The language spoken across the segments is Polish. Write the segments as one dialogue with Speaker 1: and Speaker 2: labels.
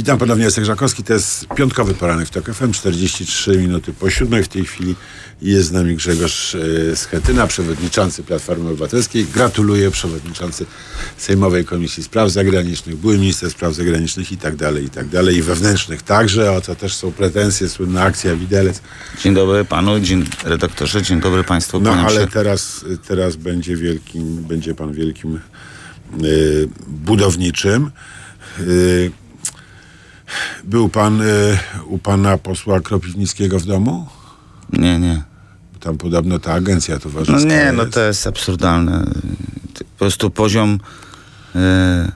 Speaker 1: Witam ponownie, Jacek Żakowski. To jest piątkowy poranek w TOK FM, 43 minuty po siódmej w tej chwili. Jest z nami Grzegorz e, Schetyna, przewodniczący Platformy Obywatelskiej. Gratuluję, przewodniczący Sejmowej Komisji Spraw Zagranicznych, były minister spraw zagranicznych i tak dalej, i tak dalej, i wewnętrznych także, o co też są pretensje, słynna akcja Widelec.
Speaker 2: Dzień dobry panu, dzień redaktorze, dzień dobry państwu.
Speaker 1: No ale
Speaker 2: się.
Speaker 1: teraz, teraz będzie wielkim, będzie pan wielkim y, budowniczym. Y, był pan y, u pana posła Kropiwnickiego w domu?
Speaker 2: Nie, nie.
Speaker 1: Tam podobno ta agencja towarzyska
Speaker 2: No nie, no
Speaker 1: jest.
Speaker 2: to jest absurdalne. Po prostu poziom e,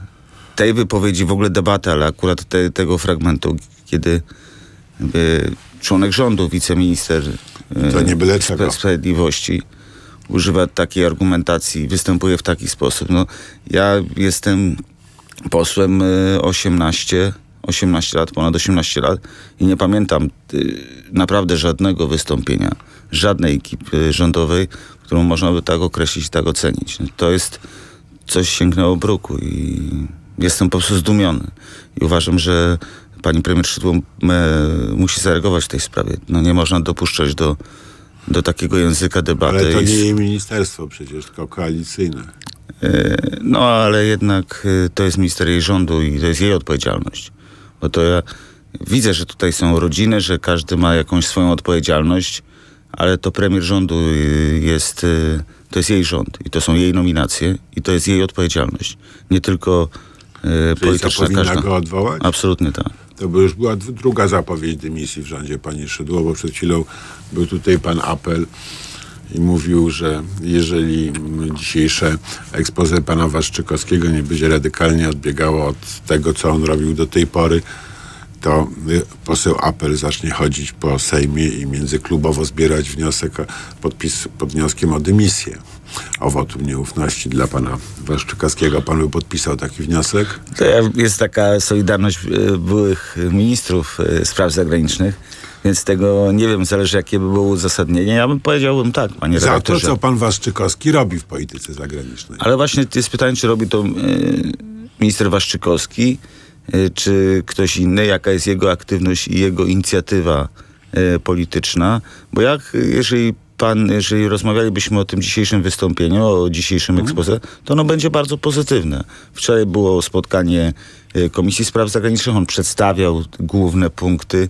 Speaker 2: tej wypowiedzi, w ogóle debaty, ale akurat te, tego fragmentu, kiedy członek rządu, wiceminister e,
Speaker 1: To nie byle czego.
Speaker 2: Spra- Sprawiedliwości używa takiej argumentacji, występuje w taki sposób. No, ja jestem posłem e, 18, 18 lat, ponad 18 lat i nie pamiętam y, naprawdę żadnego wystąpienia, żadnej ekipy rządowej, którą można by tak określić, tak ocenić. To jest coś sięgnęło bruku i jestem po prostu zdumiony. I uważam, że pani premier Szydło e, musi zareagować w tej sprawie. No nie można dopuszczać do, do takiego języka debaty.
Speaker 1: Ale to nie jej ministerstwo przecież, tylko koalicyjne.
Speaker 2: E, No, ale jednak e, to jest minister jej rządu i to jest jej odpowiedzialność. Bo to ja widzę, że tutaj są rodziny, że każdy ma jakąś swoją odpowiedzialność, ale to premier rządu e, jest, e, to jest jej rząd i to są jej nominacje i to jest jej odpowiedzialność. Nie tylko e,
Speaker 1: Czyli
Speaker 2: polityczna
Speaker 1: powinna
Speaker 2: każda.
Speaker 1: go odwołać?
Speaker 2: Absolutnie tak.
Speaker 1: To by już była druga zapowiedź dymisji w rządzie pani Szydło, bo przed chwilą był tutaj pan apel i mówił, że jeżeli dzisiejsze ekspoze pana Waszczykowskiego nie będzie radykalnie odbiegało od tego, co on robił do tej pory, to y, poseł apel zacznie chodzić po Sejmie i międzyklubowo zbierać wniosek, podpis pod wnioskiem o dymisję, o wotum nieufności dla pana Waszczykowskiego. Pan by podpisał taki wniosek?
Speaker 2: To jest taka solidarność e, byłych ministrów e, spraw zagranicznych, więc tego nie wiem, zależy jakie by było uzasadnienie. Ja bym powiedziałbym tak, panie
Speaker 1: Za to,
Speaker 2: redaktorze.
Speaker 1: co pan Waszczykowski robi w polityce zagranicznej.
Speaker 2: Ale właśnie jest pytanie, czy robi to e, minister Waszczykowski, e, czy ktoś inny, jaka jest jego aktywność i jego inicjatywa e, polityczna. Bo jak, jeżeli pan, jeżeli rozmawialibyśmy o tym dzisiejszym wystąpieniu, o dzisiejszym expose, to ono będzie bardzo pozytywne. Wczoraj było spotkanie Komisji Spraw Zagranicznych, on przedstawiał główne punkty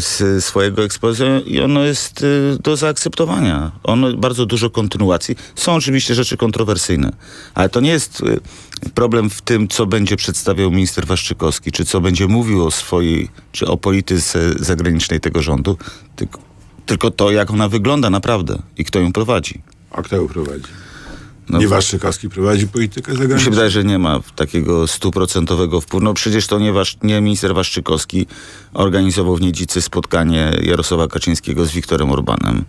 Speaker 2: z swojego expose i ono jest e, do zaakceptowania. Ono bardzo dużo kontynuacji. Są oczywiście rzeczy kontrowersyjne, ale to nie jest e, problem w tym, co będzie przedstawiał minister Waszczykowski, czy co będzie mówił o swojej, czy o polityce zagranicznej tego rządu, tylko, tylko to, jak ona wygląda naprawdę i kto ją prowadzi.
Speaker 1: A kto ją prowadzi?
Speaker 2: No,
Speaker 1: nie Waszczykowski prowadzi politykę
Speaker 2: Mi się
Speaker 1: zagraniczną?
Speaker 2: wydaje, że nie ma takiego stuprocentowego wpływu. No przecież to nie, wasz, nie minister Waszczykowski organizował w Niedzicy spotkanie Jarosława Kaczyńskiego z Wiktorem Orbanem.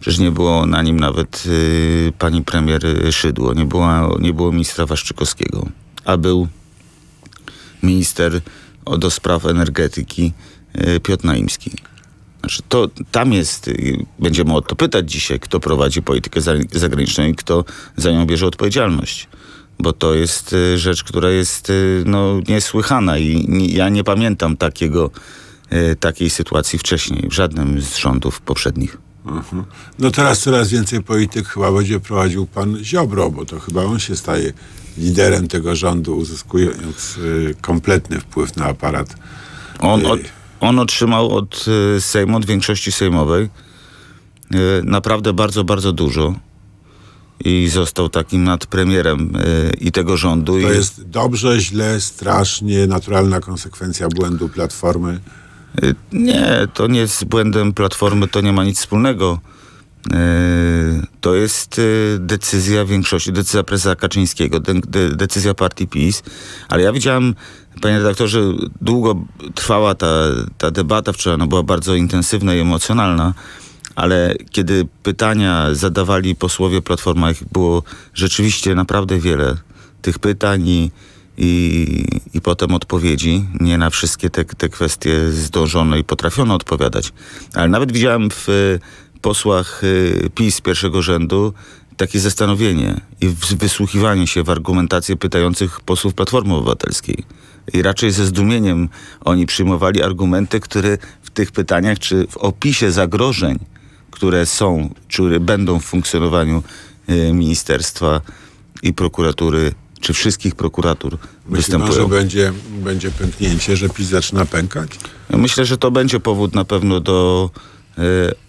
Speaker 2: Przecież nie było na nim nawet y, pani premier Szydło, nie, była, nie było ministra Waszczykowskiego, a był minister do spraw energetyki y, Piotr Naimski. Znaczy to tam jest, y, będziemy o to pytać dzisiaj, kto prowadzi politykę za- zagraniczną i kto za nią bierze odpowiedzialność. Bo to jest y, rzecz, która jest y, no, niesłychana i nie, ja nie pamiętam takiego, takiej sytuacji wcześniej w żadnym z rządów poprzednich.
Speaker 1: Mhm. No teraz coraz więcej polityk chyba będzie prowadził pan Ziobro, bo to chyba on się staje liderem tego rządu, uzyskując kompletny wpływ na aparat.
Speaker 2: On, od, on otrzymał od y, Sejmu, od większości sejmowej y, naprawdę bardzo, bardzo dużo i został takim nadpremierem y, i tego rządu.
Speaker 1: To jest dobrze, źle, strasznie, naturalna konsekwencja błędu Platformy.
Speaker 2: Nie, to nie jest błędem Platformy, to nie ma nic wspólnego. Y, To jest y, decyzja większości, decyzja prezesa Kaczyńskiego, de, de, decyzja partii PiS. Ale ja widziałem, panie redaktorze, długo trwała ta, ta debata wczoraj, ona była bardzo intensywna i emocjonalna, ale kiedy pytania zadawali posłowie Platformy, ich było rzeczywiście naprawdę wiele tych pytań i, i, i potem odpowiedzi. Nie na wszystkie te, te kwestie zdążono i potrafiono odpowiadać. Ale nawet widziałem w e, posłach e, PiS pierwszego rzędu takie zastanowienie i wysłuchiwanie się w argumentację pytających posłów Platformy Obywatelskiej. I raczej ze zdumieniem oni przyjmowali argumenty, które w tych pytaniach, czy w opisie zagrożeń, które są, czy będą w funkcjonowaniu y, ministerstwa i prokuratury, czy wszystkich prokuratur
Speaker 1: Myśli pan,
Speaker 2: występują.
Speaker 1: że będzie, będzie pęknięcie, że PiS zaczyna pękać?
Speaker 2: Myślę, że to będzie powód na pewno do, e,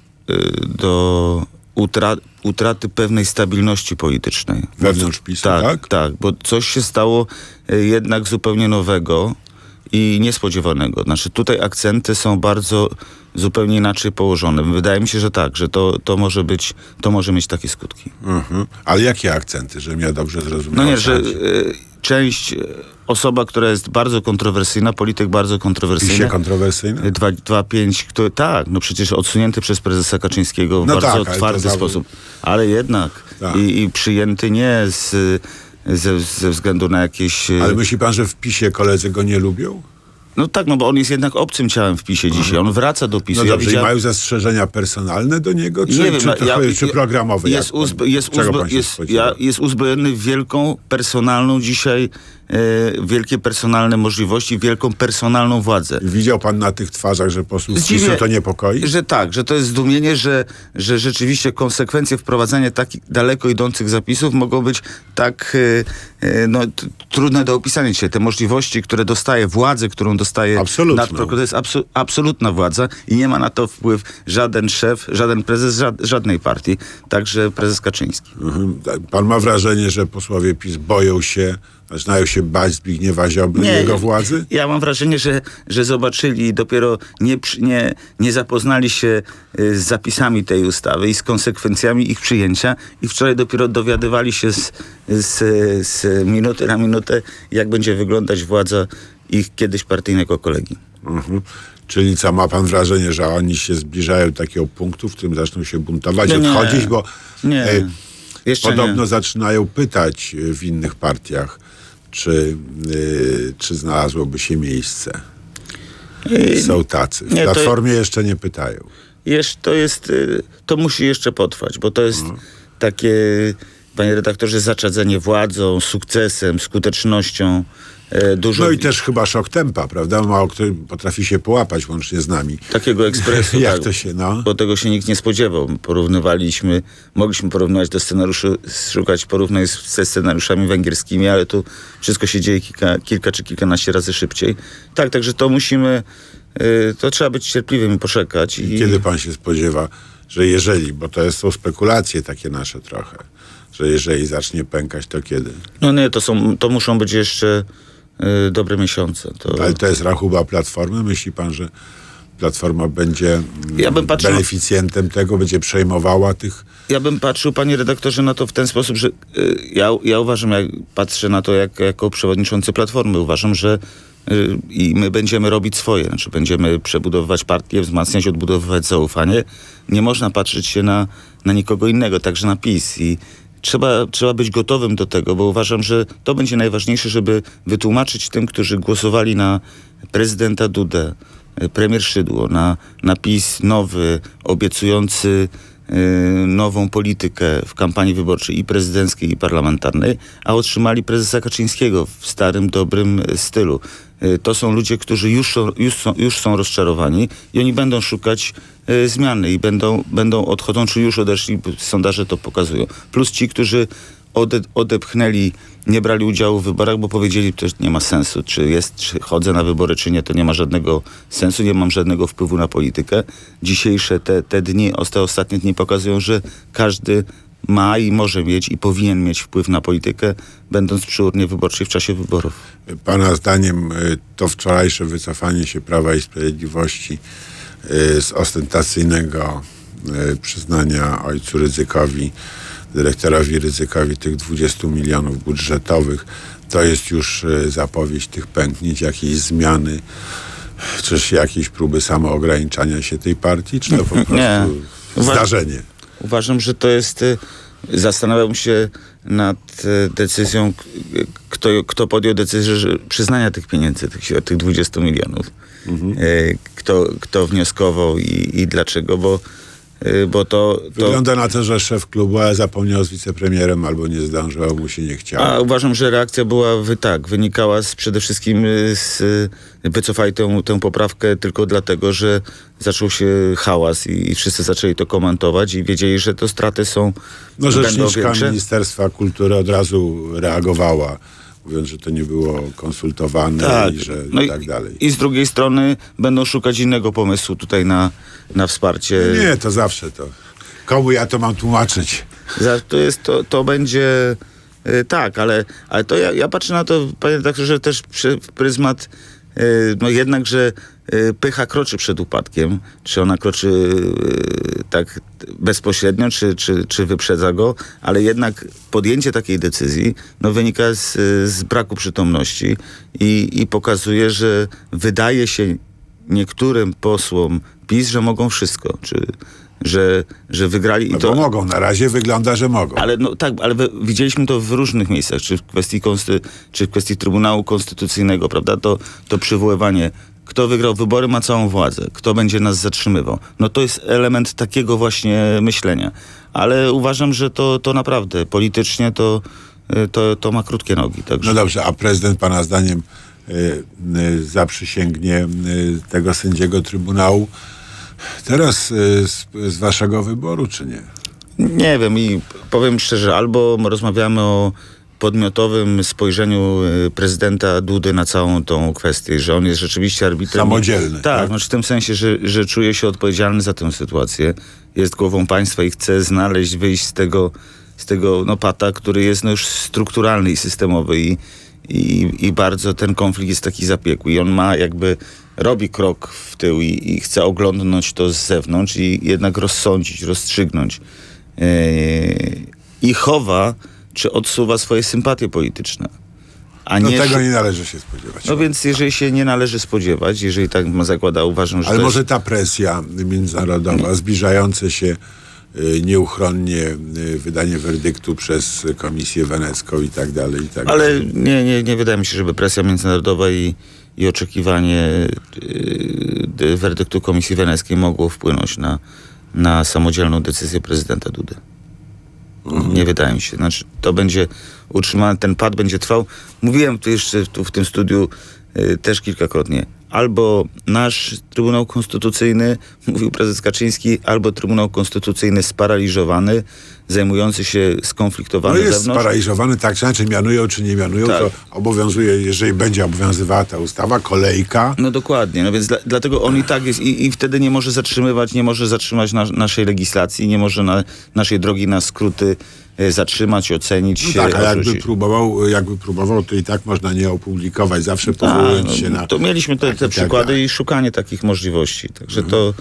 Speaker 2: do utra, utraty pewnej stabilności politycznej.
Speaker 1: Wewnątrz PiSu,
Speaker 2: tak,
Speaker 1: tak?
Speaker 2: tak? bo coś się stało e, jednak zupełnie nowego i niespodziewanego. Znaczy tutaj akcenty są bardzo zupełnie inaczej położone. Wydaje mi się, że tak, że to, to może być, to może mieć takie skutki.
Speaker 1: Mhm. Ale jakie akcenty, żebym ja dobrze zrozumiał?
Speaker 2: No nie, że e, część, e, osoba, która jest bardzo kontrowersyjna, polityk bardzo kontrowersyjny.
Speaker 1: PiSie kontrowersyjne?
Speaker 2: 2-5, który tak, no przecież odsunięty przez prezesa Kaczyńskiego w
Speaker 1: No
Speaker 2: bardzo
Speaker 1: tak, ale
Speaker 2: twardy
Speaker 1: zawód-
Speaker 2: sposób, ale jednak
Speaker 1: Tak.
Speaker 2: i, i przyjęty nie z, ze, ze względu na jakieś... e,
Speaker 1: Ale myśli pan, że w PiSie koledzy go nie lubią?
Speaker 2: No tak, no bo on jest jednak obcym ciałem w PiSie dzisiaj, on wraca do PiSu.
Speaker 1: No
Speaker 2: ja
Speaker 1: dobrze, i
Speaker 2: widziałem-
Speaker 1: mają zastrzeżenia personalne do niego, czy,
Speaker 2: nie wiem,
Speaker 1: czy,
Speaker 2: no,
Speaker 1: to,
Speaker 2: ja-
Speaker 1: czy
Speaker 2: ja-
Speaker 1: programowe?
Speaker 2: Jest,
Speaker 1: Jak
Speaker 2: uzbro, jest,
Speaker 1: się
Speaker 2: jest, ja, jest uzbrojony w wielką, personalną dzisiaj, e, wielkie personalne możliwości, wielką personalną władzę.
Speaker 1: Widział pan na tych twarzach, że posłów
Speaker 2: Zdziwię-
Speaker 1: PiSu to niepokoi?
Speaker 2: Że tak, że to jest zdumienie, że, że rzeczywiście konsekwencje wprowadzania takich daleko idących zapisów mogą być tak e, e, no, trudne do opisania dzisiaj. Te możliwości, które dostaje, władzę, którą dostaje
Speaker 1: Absolutną.
Speaker 2: nadprokurator, to jest absu, absolutna władza i nie ma na to wpływ żaden szef, żaden prezes żad, żadnej partii, także prezes Kaczyński.
Speaker 1: Mhm. Pan ma wrażenie, że posłowie PiS boją się, zaczynają się bać Zbigniewa Ziobry i jego władzy?
Speaker 2: Ja mam wrażenie, że, że zobaczyli, dopiero nie, nie, nie zapoznali się y, z zapisami tej ustawy i z konsekwencjami ich przyjęcia i wczoraj dopiero dowiadywali się z, z, z minuty na minutę, jak będzie wyglądać władza ich kiedyś partyjnego kolegi.
Speaker 1: Mhm. Czyli co, ma pan wrażenie, że oni się zbliżają do takiego punktu, w którym zaczną się buntować,
Speaker 2: No nie.
Speaker 1: odchodzić, bo
Speaker 2: Nie,
Speaker 1: e, podobno
Speaker 2: nie.
Speaker 1: zaczynają pytać e, w innych partiach, czy, e, czy znalazłoby się miejsce. Są tacy. W
Speaker 2: nie, to-
Speaker 1: Platformie jeszcze nie pytają.
Speaker 2: Jeszcze to jest, y, to musi jeszcze potrwać, bo to jest
Speaker 1: Mhm.
Speaker 2: takie, panie redaktorze, zaczadzenie władzą, sukcesem, skutecznością. E, Dużo
Speaker 1: No i też chyba szok tempa, prawda? Mało kto potrafi się połapać łącznie z nami.
Speaker 2: takiego ekspresu.
Speaker 1: Jak
Speaker 2: tak,
Speaker 1: to się, no?
Speaker 2: Bo tego się nikt nie spodziewał. Porównywaliśmy, mogliśmy porównywać do scenariuszy, szukać porównań ze scenariuszami węgierskimi, ale tu wszystko się dzieje kilka, kilka czy kilkanaście razy szybciej. Tak, także to musimy, y, to trzeba być cierpliwym i poczekać. I,
Speaker 1: Kiedy pan się spodziewa, że jeżeli, bo to są spekulacje takie nasze trochę, że jeżeli zacznie pękać, to kiedy?
Speaker 2: No nie, to, są, to muszą być jeszcze dobre miesiące. To,
Speaker 1: Ale to jest rachuba Platformy? Myśli pan, że Platforma będzie mm,
Speaker 2: Ja patrzył-
Speaker 1: beneficjentem tego, będzie przejmowała tych...
Speaker 2: Ja bym patrzył, panie redaktorze, na to w ten sposób, że y, ja, ja uważam, jak patrzę na to jak, jako przewodniczący Platformy, uważam, że y, i my będziemy robić swoje, znaczy będziemy przebudowywać partię, wzmacniać, odbudowywać zaufanie. Nie można patrzeć się na, na nikogo innego, także na PiS i trzeba, trzeba być gotowym do tego, bo uważam, że to będzie najważniejsze, żeby wytłumaczyć tym, którzy głosowali na prezydenta Dudę, y, premier Szydło, na, na PiS nowy, obiecujący y, nową politykę w kampanii wyborczej i prezydenckiej, i parlamentarnej, a otrzymali prezesa Kaczyńskiego w starym, dobrym stylu. Y, To są ludzie, którzy już już są, już są rozczarowani i oni będą szukać y, zmiany i będą, będą odchodzą, czy już odeszli, sondaże to pokazują. Plus ci, którzy ode, odepchnęli, nie brali udziału w wyborach, bo powiedzieli, że nie ma sensu, czy jest, czy chodzę na wybory, czy nie, to nie ma żadnego sensu, nie mam żadnego wpływu na politykę. Dzisiejsze te, te dni, te ostatnie dni pokazują, że każdy ma i może mieć i powinien mieć wpływ na politykę, będąc przy urnie wyborczej w czasie wyborów.
Speaker 1: Pana zdaniem y, to wczorajsze wycofanie się Prawa i Sprawiedliwości y, z ostentacyjnego y, przyznania ojcu Ryzykowi, dyrektorowi Ryzykowi tych 20 milionów budżetowych, to jest już zapowiedź tych pęknięć, jakiejś zmiany, czyż jakiejś próby samoograniczania się tej partii, czy to po prostu
Speaker 2: Nie.
Speaker 1: zdarzenie?
Speaker 2: Uważam, że to jest. y, Zastanawiam się nad y, decyzją, kto, kto podjął decyzję przyznania tych pieniędzy, tych, tych 20 milionów. Y, Kto, kto wnioskował i, i dlaczego, bo bo to... to
Speaker 1: Wygląda na to, że szef klubu zapomniał z wicepremierem albo nie zdążył, mu się nie chciało.
Speaker 2: A uważam, że reakcja była wy, tak, wynikała z, przede wszystkim y, z y, wycofali tę, tę poprawkę tylko dlatego, że zaczął się hałas i, i wszyscy zaczęli to komentować i wiedzieli, że to straty są
Speaker 1: No rzeczniczka. Ministerstwa Kultury od razu reagowała, mówiąc, że to nie było konsultowane
Speaker 2: Tak,
Speaker 1: i że
Speaker 2: no
Speaker 1: i tak dalej.
Speaker 2: i z drugiej strony będą szukać innego pomysłu tutaj na, na wsparcie.
Speaker 1: Nie, to zawsze to. Komu ja to mam tłumaczyć?
Speaker 2: To, jest, to, to będzie y, tak, ale, ale to ja, ja patrzę na to, panie redaktorze, też przy, pryzmat y, no jednak, że y, pycha kroczy przed upadkiem. Czy ona kroczy y, tak bezpośrednio, czy, czy, czy wyprzedza go, ale jednak podjęcie takiej decyzji no, wynika z, z braku przytomności i, i pokazuje, że wydaje się niektórym posłom PiS, że mogą wszystko, czy że, że wygrali
Speaker 1: No
Speaker 2: i to...
Speaker 1: bo mogą, na razie wygląda, że mogą.
Speaker 2: Ale no tak, ale widzieliśmy to w różnych miejscach, czy w kwestii, konsty, czy w kwestii Trybunału Konstytucyjnego, prawda? To, to przywoływanie, kto wygrał wybory, ma całą władzę, kto będzie nas zatrzymywał. No to jest element takiego właśnie myślenia. Ale uważam, że to, to naprawdę politycznie to, y, to, to ma krótkie nogi. Także.
Speaker 1: No dobrze, a prezydent pana zdaniem y, y, zaprzysięgnie y, tego sędziego Trybunału teraz y, z, z waszego wyboru, czy nie?
Speaker 2: Nie wiem i powiem szczerze, albo rozmawiamy o podmiotowym spojrzeniu y, prezydenta Dudy na całą tą kwestię, że on jest rzeczywiście arbitrem.
Speaker 1: Samodzielny,
Speaker 2: Tak,
Speaker 1: tak?
Speaker 2: Znaczy w tym sensie, że, że czuje się odpowiedzialny za tę sytuację. Jest głową państwa i chce znaleźć, wyjść z tego, z tego no, pata, który jest no, już strukturalny i systemowy i, i, i bardzo ten konflikt jest taki zapiekły. I on ma jakby, robi krok w tył i, i chce oglądnąć to z zewnątrz i jednak rozsądzić, rozstrzygnąć. Yy, I chowa, czy odsuwa swoje sympatie polityczne. A
Speaker 1: No
Speaker 2: nie,
Speaker 1: tego nie należy się spodziewać.
Speaker 2: no więc jeżeli się nie należy spodziewać, jeżeli tak zakłada, uważam, że
Speaker 1: Ale może
Speaker 2: jest...
Speaker 1: ta presja międzynarodowa, zbliżające się y, nieuchronnie y, wydanie werdyktu przez Komisję Wenecką i tak dalej, i tak
Speaker 2: Ale
Speaker 1: dalej.
Speaker 2: nie, nie, nie wydaje mi się, żeby presja międzynarodowa i, i oczekiwanie yy, werdyktu Komisji Weneckiej mogło wpłynąć na, na samodzielną decyzję prezydenta Dudy. Nie wydaje mi się. Znaczy, to będzie utrzymane, ten pad będzie trwał. Mówiłem tu jeszcze tu w tym studiu y, też kilkakrotnie. Albo nasz Trybunał Konstytucyjny, mówił prezes Kaczyński, albo Trybunał Konstytucyjny sparaliżowany, zajmujący się
Speaker 1: No
Speaker 2: skonfliktowany
Speaker 1: jest
Speaker 2: wewnątrz.
Speaker 1: sparaliżowany tak, czy inaczej mianują, czy nie mianują,
Speaker 2: Tak.
Speaker 1: to obowiązuje, jeżeli będzie obowiązywała ta ustawa, kolejka.
Speaker 2: No dokładnie, no więc dla, dlatego on i tak jest i, i wtedy nie może zatrzymywać, nie może zatrzymać na, naszej legislacji, nie może na, naszej drogi na skróty zatrzymać, ocenić
Speaker 1: No
Speaker 2: się,
Speaker 1: tak, a jakby próbował, jakby próbował, to i tak można nie opublikować, zawsze
Speaker 2: A,
Speaker 1: powołując
Speaker 2: no,
Speaker 1: się na...
Speaker 2: To mieliśmy te,
Speaker 1: tak
Speaker 2: te
Speaker 1: tak
Speaker 2: przykłady i szukanie takich możliwości, także to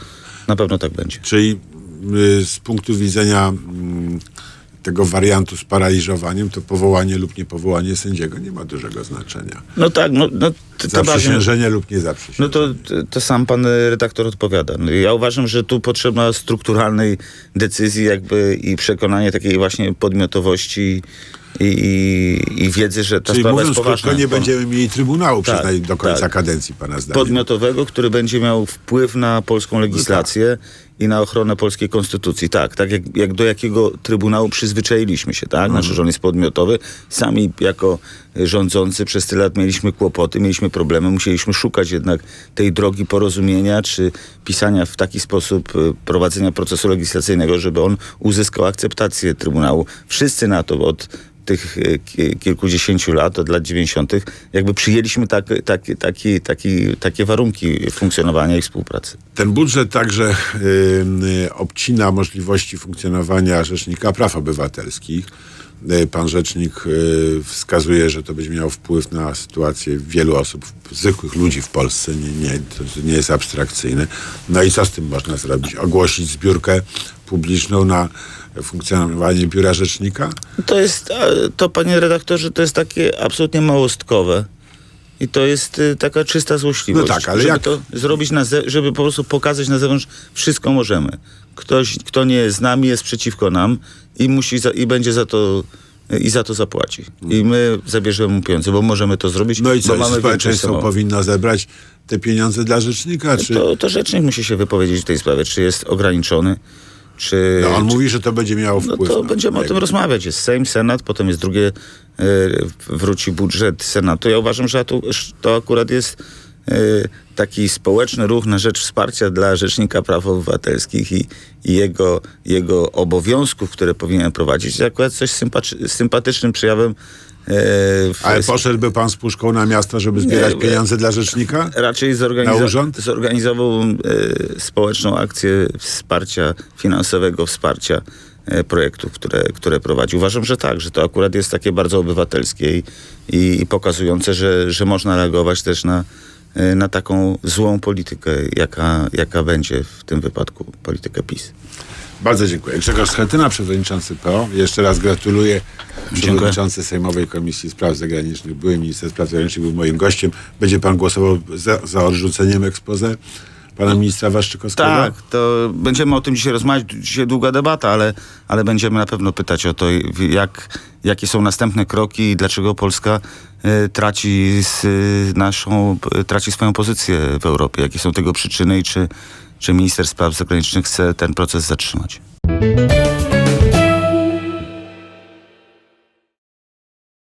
Speaker 2: na pewno tak będzie.
Speaker 1: Czyli y, z punktu widzenia mm, tego wariantu z paraliżowaniem, to powołanie lub niepowołanie sędziego nie ma dużego znaczenia.
Speaker 2: No tak, no, no to,
Speaker 1: Zaprzysiężenie lub nie
Speaker 2: no
Speaker 1: zaprzysiężenie.
Speaker 2: to, to sam pan redaktor odpowiada. No, ja uważam, że tu potrzeba strukturalnej decyzji jakby i przekonanie takiej właśnie podmiotowości i, i, i wiedzy, że ta
Speaker 1: Czyli
Speaker 2: sprawa
Speaker 1: mówiąc
Speaker 2: jest poważna.
Speaker 1: krótko, nie będziemy mieli Trybunału
Speaker 2: Tak,
Speaker 1: naj- do końca
Speaker 2: tak.
Speaker 1: kadencji, pana zdaniem.
Speaker 2: podmiotowego, który będzie miał wpływ na polską legislację i na ochronę polskiej konstytucji. Tak, tak jak, jak do jakiego trybunału przyzwyczailiśmy się, tak? Znaczy, że on jest podmiotowy. Sami jako rządzący przez tyle lat mieliśmy kłopoty, mieliśmy problemy, musieliśmy szukać jednak tej drogi porozumienia, czy pisania w taki sposób y, prowadzenia procesu legislacyjnego, żeby on uzyskał akceptację trybunału. Wszyscy na to od tych ki- kilkudziesięciu lat, od lat 90., jakby przyjęliśmy tak, tak, taki, taki, takie warunki funkcjonowania i współpracy.
Speaker 1: Ten budżet także y, y, obcina możliwości funkcjonowania Rzecznika Praw Obywatelskich. Y, Pan Rzecznik y, wskazuje, że to będzie miało wpływ na sytuację wielu osób, zwykłych ludzi w Polsce. Nie, nie, to nie jest abstrakcyjne. No i co z tym można zrobić? Ogłosić zbiórkę publiczną na funkcjonowanie Biura Rzecznika?
Speaker 2: To jest, to panie redaktorze, to jest takie absolutnie małostkowe. I to jest y, taka czysta złośliwość.
Speaker 1: No tak, ale
Speaker 2: żeby
Speaker 1: jak-
Speaker 2: to zrobić, na ze- żeby po prostu pokazać na zewnątrz, wszystko możemy. Ktoś, kto nie jest z nami, jest przeciwko nam i musi za, i będzie za to i za to zapłaci. I my zabierzemy mu pieniądze, bo możemy to zrobić,
Speaker 1: No i
Speaker 2: bo
Speaker 1: co,
Speaker 2: mamy
Speaker 1: społeczeństwo powinno zebrać te pieniądze dla Rzecznika? Czy...
Speaker 2: To, to rzecznik musi się wypowiedzieć w tej sprawie, czy jest ograniczony, czy...
Speaker 1: No, on
Speaker 2: czy
Speaker 1: mówi, że to będzie miało
Speaker 2: no
Speaker 1: wpływ.
Speaker 2: to
Speaker 1: na-
Speaker 2: będziemy o tym rozmawiać. Jest Sejm, Senat, potem jest drugie, e, wróci budżet Senatu. Ja uważam, że to, to akurat jest taki społeczny ruch na rzecz wsparcia dla Rzecznika Praw Obywatelskich i, i jego, jego obowiązków, które powinien prowadzić. Jest akurat coś sympaty- sympatycznym przejawem e, w,
Speaker 1: Ale poszedłby pan z puszką na miasto, żeby zbierać
Speaker 2: Nie,
Speaker 1: pieniądze dla rzecznika?
Speaker 2: raczej
Speaker 1: Na
Speaker 2: zorganizo-
Speaker 1: urząd?
Speaker 2: zorganizował e, społeczną akcję wsparcia, finansowego wsparcia e, projektów, które, które prowadzi. Uważam, że tak, że to akurat jest takie bardzo obywatelskie i, i, i pokazujące, że, że można reagować też na, e, na taką złą politykę, jaka, jaka będzie w tym wypadku politykę PiS.
Speaker 1: Bardzo dziękuję. Grzegorz Schetyna, przewodniczący PO. Jeszcze raz gratuluję. Przewodniczący Sejmowej Komisji Spraw Zagranicznych, były minister spraw zagranicznych, był moim gościem. Będzie pan głosował za, za odrzuceniem expose pana ministra Waszczykowskiego?
Speaker 2: Tak, to będziemy o tym dzisiaj rozmawiać. Dzisiaj długa debata, ale, ale będziemy na pewno pytać o to, jak, jakie są następne kroki i dlaczego Polska e, traci, z, naszą, e, traci swoją pozycję w Europie. Jakie są tego przyczyny i czy, czy minister spraw zagranicznych chce ten proces zatrzymać.